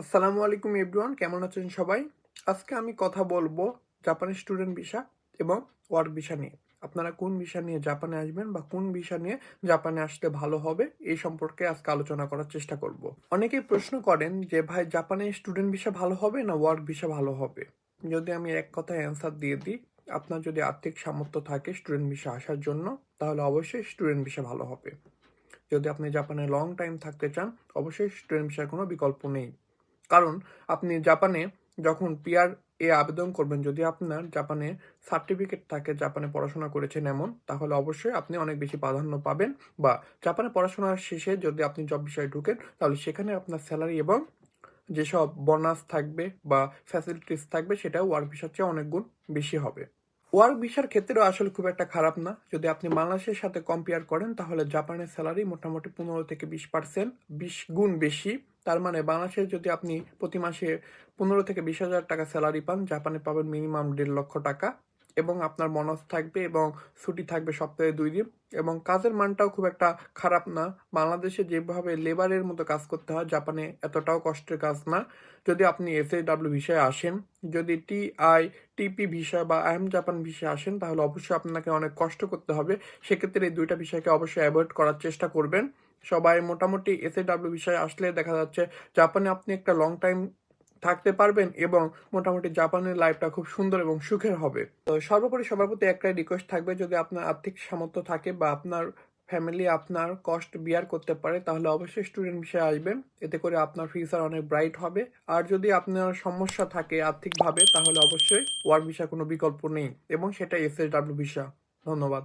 আসসালামু আলাইকুম এভরিওয়ান, কেমন আছেন সবাই? আজকে আমি কথা বলব জাপানের স্টুডেন্ট ভিসা এবং ওয়ার্ক ভিসা নিয়ে। আপনারা কোন ভিসা নিয়ে জাপানে আসবেন বা কোন ভিসা নিয়ে জাপানে আসতে ভালো হবে, এই সম্পর্কে আজকে আলোচনা করার চেষ্টা করব। অনেকেই প্রশ্ন করেন যে, ভাই, জাপানে স্টুডেন্ট ভিসা ভালো হবে না ওয়ার্ক ভিসা ভালো হবে? যদি আমি এক কথায় অ্যান্সার দিয়ে দিই, আপনার যদি আর্থিক সামর্থ্য থাকে স্টুডেন্ট ভিসা আসার জন্য, তাহলে অবশ্যই স্টুডেন্ট ভিসা ভালো হবে। যদি আপনি জাপানে লং টাইম থাকতে চান, অবশ্যই স্টুডেন্ট ভিসার কোনো বিকল্প নেই। কারণ আপনি জাপানে যখন পিআর এ আবেদন করবেন, যদি আপনার জাপানে সার্টিফিকেট থাকে, জাপানে পড়াশোনা করেছেন এমন, তাহলে অবশ্যই আপনি অনেক বেশি প্রাধান্য পাবেন বা জাপানে পড়াশোনার শেষে যদি আপনি জব বিষয়ে ঢুকেন, তাহলে সেখানে আপনার স্যালারি এবং যেসব বোনাস থাকবে বা ফ্যাসিলিটিস থাকবে সেটা ওয়ার্ক ভিসার চেয়ে অনেক গুণ বেশি হবে। ওয়ার্ক ভিসার ক্ষেত্রেও আসলে খুব একটা খারাপ না। যদি আপনি বাংলাদেশের সাথে কম্পেয়ার করেন, তাহলে জাপানের স্যালারি মোটামুটি পনেরো থেকে বিশ পার্সেন্ট বিশ গুণ বেশি। তার মানে বাংলাদেশে যদি আপনি প্রতি মাসে পনেরো থেকে বিশ হাজার টাকা স্যালারি পান, জাপানে পাবেন মিনিমাম দেড় লক্ষ টাকা। এবং আপনার বোনাস থাকবে এবং ছুটি থাকবে সপ্তাহে দুই দিন। এবং কাজের মানটাও খুব একটা খারাপ না। বাংলাদেশে যেভাবে লেবারের মতো কাজ করতে হয়, জাপানে এতটাও কষ্টের কাজ না। যদি আপনি এস ডাব্লিউ ভিসায় আসেন, যদি টি আই টিপি ভিসা বা আই এম জাপান ভিসায় আসেন, তাহলে অবশ্যই আপনাকে অনেক কষ্ট করতে হবে। সেক্ষেত্রে এই দুইটা বিষয়কে অবশ্যই অ্যাভয়েড করার চেষ্টা করবেন। সবাই মোটামুটি এস ডাব্লিউ বিষয়ে আসলে দেখা যাচ্ছে, জাপানে আপনি একটা লং টাইম থাকতে পারবেন এবং মোটামুটি জাপানের লাইফটা খুব সুন্দর এবং সুখের হবে। তো সর্বোপরি সবার প্রতি একটাই রিকোয়েস্ট থাকবে, যদি আপনার আর্থিক সামর্থ্য থাকে বা আপনার ফ্যামিলি আপনার কষ্ট বিয়ার করতে পারে, তাহলে অবশ্যই স্টুডেন্ট বিষয়ে আসবেন। এতে করে আপনার ফিউচার অনেক ব্রাইট হবে। আর যদি আপনার সমস্যা থাকে আর্থিকভাবে, তাহলে অবশ্যই ওয়ার্ক ভিসা কোনো বিকল্প নেই এবং সেটা এস এস ডাব্লিউ ভিসা ধন্যবাদ।